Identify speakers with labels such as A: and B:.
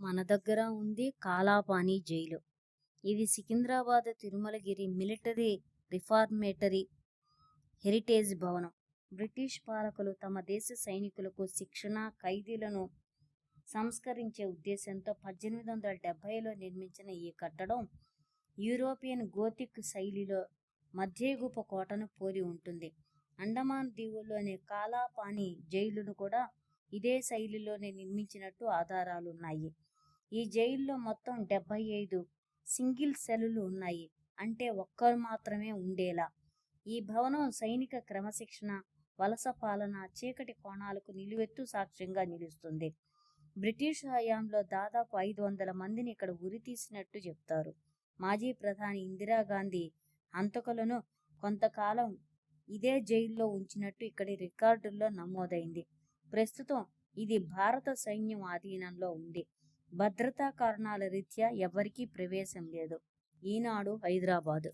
A: మన దగ్గర ఉంది కాలాపాని జైలు. ఇది Secunderabad Tirumalagiri military reformatory heritage భవనం. బ్రిటిష్ పాలకులు తమ దేశ సైనికులకు శిక్షణ ఖైదీలను సంస్కరించే ఉద్దేశంతో పద్దెనిమిది వందల డెబ్బైలో నిర్మించిన ఈ కట్టడం యూరోపియన్ గోతిక్ శైలిలో మధ్యయుగపు కోటను పోలి ఉంటుంది. అండమాన్ దీవుల్లోని కాలాపాని జైలును కూడా ఇదే శైలిలోనే నిర్మించినట్టు ఆధారాలున్నాయి. ఈ జైల్లో మొత్తం డెబ్బై ఐదు సింగిల్ సెల్లులు ఉన్నాయి. అంటే ఒక్కరు మాత్రమే ఉండేలా. ఈ భవనం సైనిక క్రమశిక్షణ వలస పాలన చీకటి కోణాలకు నిలువెత్తు సాక్ష్యంగా నిలుస్తుంది. బ్రిటిష్ హయాంలో దాదాపు ఐదు వందల మందిని ఇక్కడ ఉరితీసినట్టు చెప్తారు. మాజీ ప్రధాని ఇందిరాగాంధీ హంతకులను కొంతకాలం ఇదే జైల్లో ఉంచినట్టు ఇక్కడి రికార్డుల్లో నమోదైంది. ప్రస్తుతం ఇది భారత సైన్యం ఆధీనంలో ఉంది. భద్రతా కారణాల రీత్యా ఎవరికీ ప్రవేశం లేదు. ఈనాడు హైదరాబాదు.